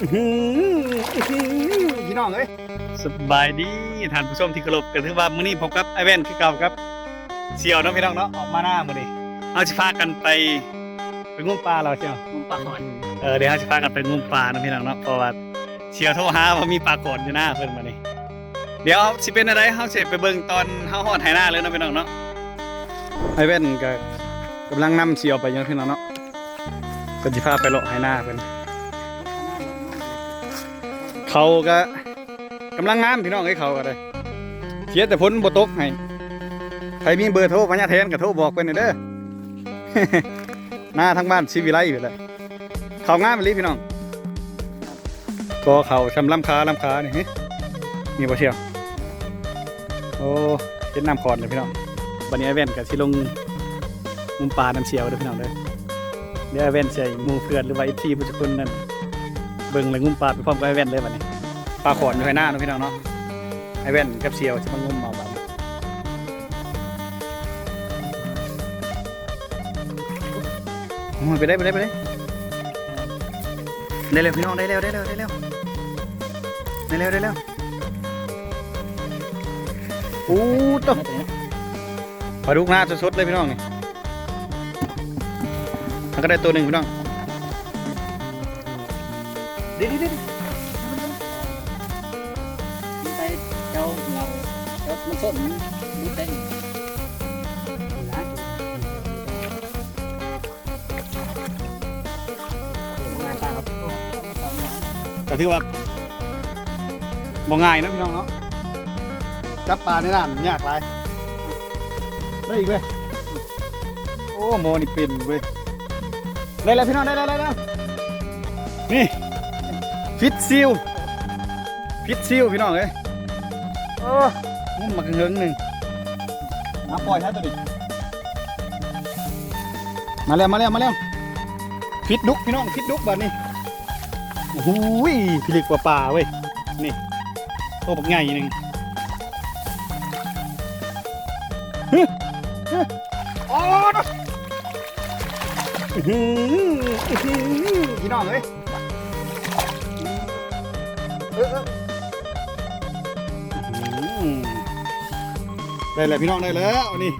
อื้อหืออื้อหือพี่น้องเอ้ยสบายดีท่านผู้ชมที่เคารพกันถือว่ามื้อนี้พบกับไอแว่นคือเก่าครับเสี่ยวเนาะพี่น้องเนาะออกมาหน้ามื้อนี้เอาสิพากันไปไปงมปลาเราเชียวมุมปลาขอนเออเดี๋ยวเราจะพากันไปงมปลานะพี่น้องเนาะเพราะว่าเชียวโทรหาว่ามีปลากดอยู่หน้าเพิ่นมานี่เดี๋ยวสิเป็นอะไรเฮาสิไปเบิ่งตอนเฮาฮอดไหหน้าเลยเนาะพี่น้องเนาะไอ้เว้นก็กำลังนำเชียวไปยังพี่น้องเนาะเพิ่นสิพาไปเลาะไหหน้าเพิ่น เขาก็กำลังงามพี่น้องให้เขาก็ได้เสียแต่พ้นบตกให้ใครมีเบอร์โทรพญาแทนก็โทรบอกเพิ่นหน่อยเด้อหน้าทั้งบ้านชีวิไลอยู่แหละเขาง่ายไปเลยพี่น้องก็เขาชำลำคาลำคานี่มีบ่เชียวโอ้เจ็ดน้ำคอนเลยพี่น้องวันนี้ไอเว่นกับที่ลงมุมปลาน้ำเชียวเด้วยพี่น้องเด้อเดี๋ยวไอเว่นใส่หมูเพื่อนหรือว่าไอทีผู้จักคนนั่น เบิ่งเลยงุ้มปลาไปพร้อมกับไอเว่นเลยวันนี้ปลาขอนอยู่ให้หน้าเนาะพี่น้องเนาะไอเว่นกับเชียวจะมางุ้มเอาแบันไปได้ไปได้ไปได้ได้เร็วพี่น้องได้เร็วได้เร็วได้เร็วได้เร็วได้เร็วโอ้ตัวปลาดุกหน้าสดๆเลยพี่น้องนี่มันก็ได้ตัวหนึ่งพี่น้อง ดิดิดิดิมีใจเจ้าเราเจ้ามันสดมันมีใจนะงานตาครับก็ถือว่าบ่ง่ายนะพี่น้องเนาะจับปลาในน้ำยากหลายได้อีกเว้ยโอ้โมนี่เป็นเว้ยได้แล้วพี่น้องได้แล้วได้แล้วนี่ ฟิตซิลฟิตซิลพี่น้องเอ้ยโอ้งุ้มมาเงึงหนึ่งมาปล่อยให้ตัวดิมาแล้วมาแล้วมาแล้วฟิตดุกพี่น้องฟิตดุกแบบนี้โอ้โหพิลึกกว่าป่าเว้ยนี่โตบักใหญ่หนึ่งโอ้ดอื้อหืออื้อหือพี่น้องเอ้ย ได้แล้วพี่น้องได้แล้วนี่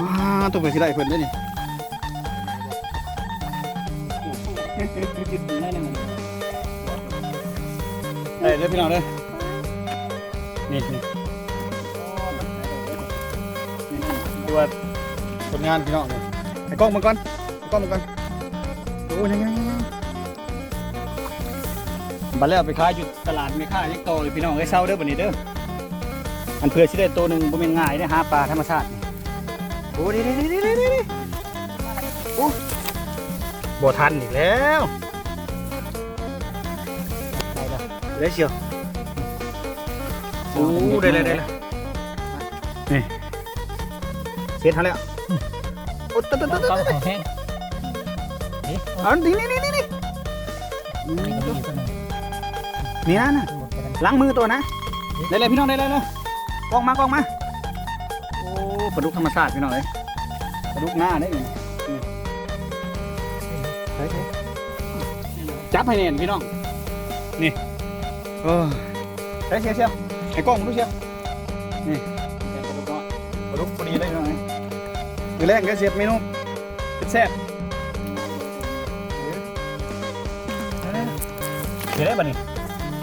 ว้าตัวไปที่ได้เพิ่นได้นี่ได้เลยมันได้เลยพี่น้องเลยนี่นี่ดูว่าผลงานพี่น้องนี่ไอ้กล้องมาก่อนไอ้กล้องมาก่อนโอ้ยยังไง บัดแล้วไปขายอยู่ตลาดไม่ค่ายังโตอยู่พี่น้องเอ้ยเศร้าเด้อบัดนี้เด้ออันเพื่อสิได้ตัวหนึ่งบ่แม่นง่ายได้อหาปลาธรรมชาตินี่โอ้ดีดีดีดีดีดีโอ้บ่ทันอีกแล้วได้แล้วได้เชียวโอ้ได้เลยได้เลยนี่เสร็จแล้วโอ้ตุ๊ดตุ๊ดตุ๊ดเขาตุ๊ดของแห้งเอานี่นี่นี่นี่นี่นี่ก็มีตัว นึงนี่นะน่ะล้างมือตัวนะได้เลยพี่น้องได้เลยเลยกล้องมากล้องมาโอ้ปลาดุกธรรมชาติพี่น้องเอ้ยปลาดุกหน้าได้นี่นี่เฮ้ยเฮ้ยจับให้เน่นพี่น้องนี่โอ้เฮ้ยเชียวเชียวไอ้กล้องดูเชียวนี่ปลาดุกน้อยปลาดุกพอดีเลยพี่น้องเอ้ยมือแรกก็เสียบเมนูเป็นแซ่บเดี๋ยวได้ป่ะนี่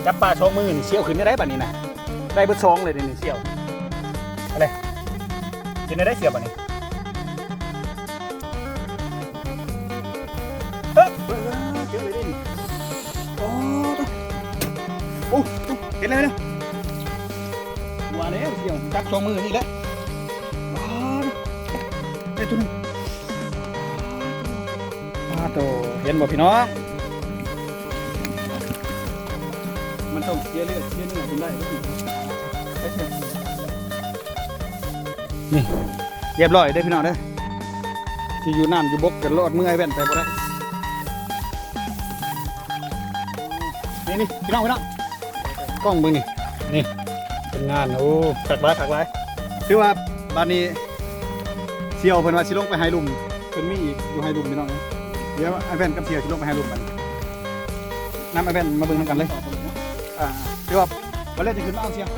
จับปลาสองมือนี่เชี่ยวขึ้นได้ได้ป่ะนี่นะได้เบิดสองเลยนี่เชี่ยวอะไรกินได้ได้เสียบป่ะนี่เฮ้ยเฮ้ยเฮ้ยเจอเลยดิโอ้โอ้เห็นเลยนะว่าแล้วเชี่ยวจับสองมือนี่แหละว้าวได้ตัวหนึงว้าวโตเห็นบ่พี่น้อง ต้องเสียเลือดเสียเนื้อจนได้นี่เรียบร้อยได้อพี่น้องเด้อที่อยู่น้ำอยู่บกกันรอดเมื่อยแว่นไปบ่ได้นี่นี่พี่น้องพี่น้องกล้องมึงนี่นี่เป็นงานโอ้ขักหลายขักหลายคือว่าบ้านนี้เสี่ยวเพิ่นว่าสิลงไปไฮลุมเพิ่นมีอีกอยู่ไฮลุมพี่น้องเอ้ยเดี๋ยวไอ้แว่นกับเสี่ยวสิลงไปไฮลุมบัดนี้น้ำไอแว่นมาเบิ่งนำกันเลย อ่าพี่ว่าวันแรกจะขึ้นมาเอาเชียง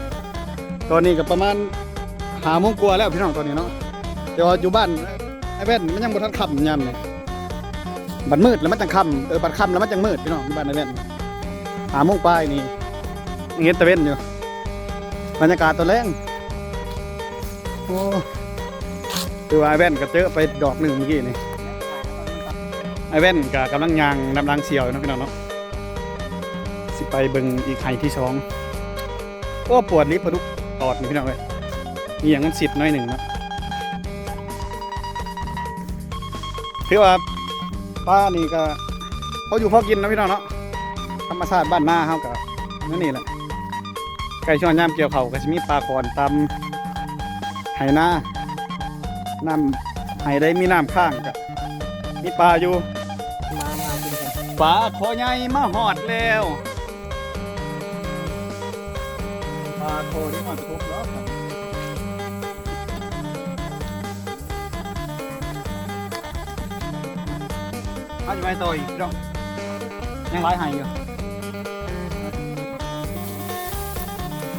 ตอนนี้ก็ประมาณหาโมงกว่าแล้วพี่น้องตอนนี้เนาะเดี๋ยวอยู่บ้านไอ้แว่นมันยังบ่ทันค่ำยามเลยบัดมืดแล้วมันจังค่ำเออบัดค่ำแล้วมันจังมืดพี่น้องอยู่บ้านไอ้แว่นหาโมงปลายนี่ยังเห็นตะเวนอยู่บรรยากาศตอนแรงโอ้คือว่าไอ้แว่นก็เจอไปดอกหนึ่งเมื่อกี้นี่ไอ้แว่นก็กำลังยางนำรังเสียวเนาะพี่น้องเนาะ ไปเบิ่งอีกไข่ที่สองโอ้ปวดลิฟต์พะดุกตอดนี่พี่น้องเลยมีอย่างนั้นสิบน้อยหนึ่งนะคือว่าป้านี่ก็เขาอยู่พอกินนะพี่น้องเนาะธรรมชาติบ้านนาเขากับนั่นนี่แหละไก่ช่อนย่ามเกี่ยวเขาก็จะมีปลาคอนตำไหนาน้ำไหได้มีน้ำข้างกับมีปลาอยู่ปลาคอใหญ่มาหอดแล้วาโคที่มันทุบแล้วครับอาจะไปต่ออีกดองยังหลายไห้อยู่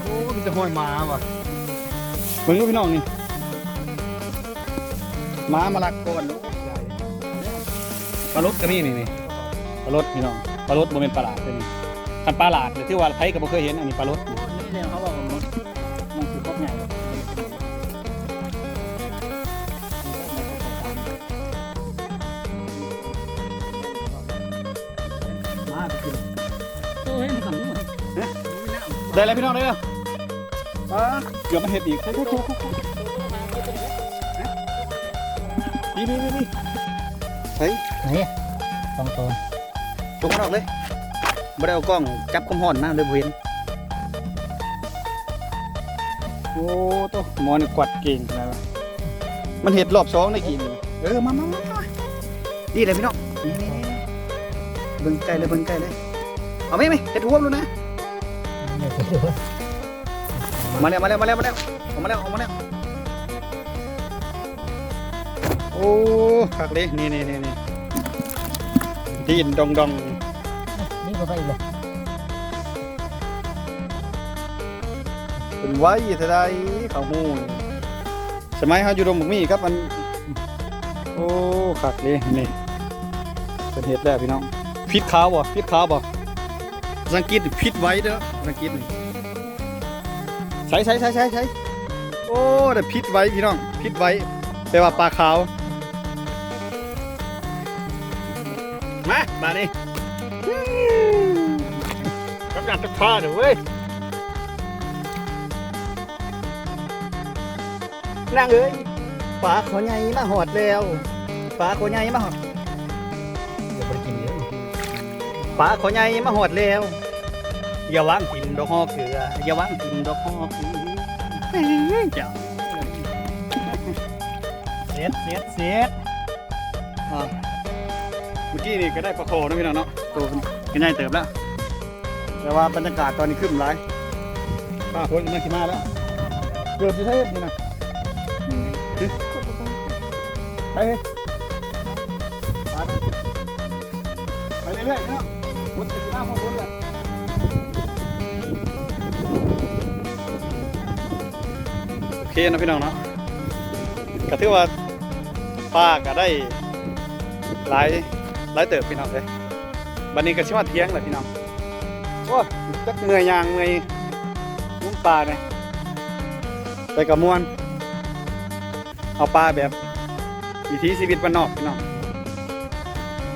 โอ้มีแต่ห้อยมาว่ะเบิ่งดูพี่น้องนี่หมามาลักก่อนลูกปลาลดก็มีนี่นี่ปลาลดพี่น้องปลาลดบ่เป็นปลาหลาดเลยนี่คันปลาหลาดเนี่ยที่ว่าไผก็บ่เคยเห็นอันนี้ปลาลดนี่าไปกินโอ้ยมันทำนู่นได้แล้วพี่น้องได้แล้วปลาเกือบมาเห็ดอีกทุกทุกทุกนี่นี่นี่นี่เฮ้ยไหนสองตัวจงมันออกเลยบ่ได้เอากล้องจับคมห่อนมาเลยบ่เห็นโอ้โตหมอนี่กวัดเก่งนะมันเห็ดรอบสองได้กี่นี่เออมามามามานี่เลยพี่น้องนี่นี่นี่เบิ่งใกล้เลยเบิ่งใกล้เลย เอาไหมไหมเห็ดรวมแล้วนะเดี๋ยวไปดูมาแล้วมาแล้วมาแล้วมาแล้วออกมาแล้วออกมาแล้ว โอ้คักเลยนี่นี่นี่นี่ดินดองดองนี่ก็ไปเลยเป็นไว้เท่าใดเขาหมูนี่สมัยเขาอยู่ดงบุกมีครับมัน โอ้คักเลยนี่เป็นเห็ดแล้วพี่น้อง พิษขาวบ่พิษขาวบ่ภาษาอังกฤษพิษไว้เด้อภาษาอังกฤษนี่ใช้ใช้ใช้ใช้ใช้โอ้แต่พิษไว้พี่น้องพิษไว้แปลว่าปลาขาวมาบาดนี้กำลังจะพาเด้อเว้ยนางเอ้ยปลาขอใหญ่มาหอดแล้วปลาขอใหญ่มาหอดเดี๋ ปลาขอใหญ่มาหอดแล้วอย่าวางกินดอกฮอเกลืออย่าวางกินดอกฮอเกลือเจ้าเสียดเสียดเสียดอ่าเมื่อกี้นี่ก็ได้ปลาโคนะพี่น้องเนาะตัวมันก็ใหญ่เติบแล้ว แต่ว่าบรรยากาศตอนนี้ขึ้นหลายป้าพ้นมาขี่มาแล้วเกือบจะเทพนี่นะไปไปเรื่อยๆเนาะ พ้นจะหน้าพอพ้นเลยโอเคนะพี่น้องเนาะก็ถือว่าป้าก็ได้หลายหลายเติบพี่น้องเลยบันนี้ก็ชิมาเที่ยงแหละพี่น้องโอ้ยจักเมื่อยยางเมื่อยมุ้งปลาเนี่ยไปกับมวน เอาปลาแบบวิถีชีวิตบ้านนอกพี่น้อง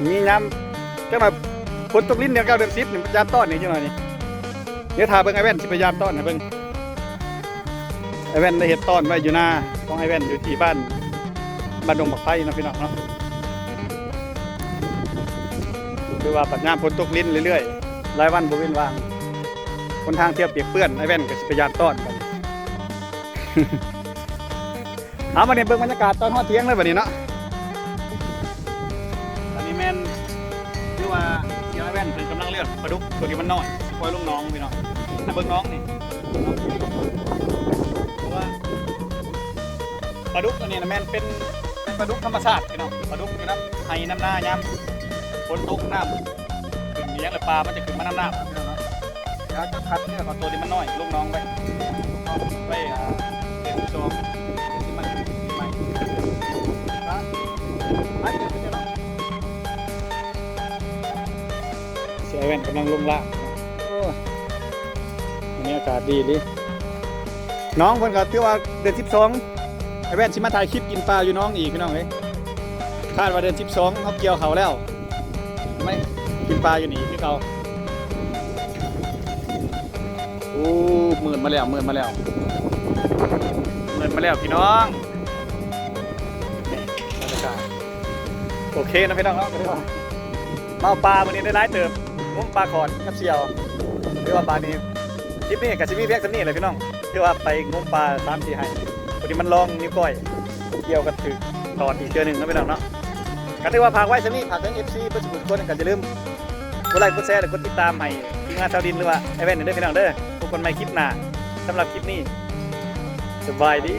มีน้ำจังมา ฝนตกลิ้นเดือนเก้าเดือนสิบนี่พยายามต้อนนี่จังหน่อยนี่เดี๋ยวทาเบิ่งไอ้แว่นสิพยายามต้อนให้เบิ่งไอ้แว่นได้เห็ดต้อนไว้อยู่หน้าของไอ้แว่นอยู่ที่บ้านบ้านดงบักไฟนะพี่น้องเนาะคือว่าปัดยามฝนตกลิ้นเรื่อยๆรายวันบเว้นว่างคนทางเที่ยวเปียกเปื้อนไอ้แว่นกับสิพยานต้อนกันเอามาเนี่ยเบิ่งบรรยากาศตอนฮอดเที่ยงเลยบัดนี้เนาะ ลือกปลาดุกตัวนี้มันน้อยปล่อยลงน้องพี่น้องถ้าเบิ่งน้องนี่เพราะว่าปลาดุกอันนี้นะแม่นเป็นเป็นปลาดุกธรรมชาติพี่น้องปลาดุกอยู่น้ำไห้น้ำหน้ายามฝนตกน้ำขึ้นดินเลี้ยงเลยปลา มันจะขึ้นมาน้ำหน้าพี่น้องเนาะแล้วจะคัดเนี่ยเอาตัวที่มันน้อยลูกน้องไว้เอาไว้อ่าเด็กโจมที่มันใหม่ครับ ไปเดี๋ยวไปเดี๋ยวเนาะเสียแว่นกำลังลงละโอ้วันนี้อากาศดีดิน้องเพิ่นก็ถือว่าเดือน12ไอแว่นสิมาถ่ายคลิปกินปลาอยู่น้องอีกพี่น้องเอ้ยคาดว่าเดือน12เขาเกี่ยวเขาแล้วไม่กินปลาอยู่นี่ที่เขาโอ้หมื่นมาแล้วหมื่นมาแล้วหมื่นมาแล้วพี่น้องนี่บรรยากาศโอเคนะพี่น้องเนาะก็ได้ว่ามาเอาปลาวันนี้ได้ร้ายเติม งมปลาขอนกับเสียวหรือว่าปลานี้คลิปนี้กับชิมีเพียงสำนี่เลยพี่น้องคือว่าไปงมปลาตามที่ให้วันนี้มันลองนิ้วก้อย เกี่ยวกันถึงตอนอีกเดือนหนึ่งนะพี่น้องเนาะก็ถือว่าพากไว้สนี่พากทั้ง FC เพื่อสุขคนก็จะลืมกดไลค์กดแชร์และกดติดตามให้ทีมงานชาวดินหรือว่าไอเวนเด้อพี่น้องเด้อพบกันใหม่คลิปหน้าสำหรับคลิปนี้สบายดี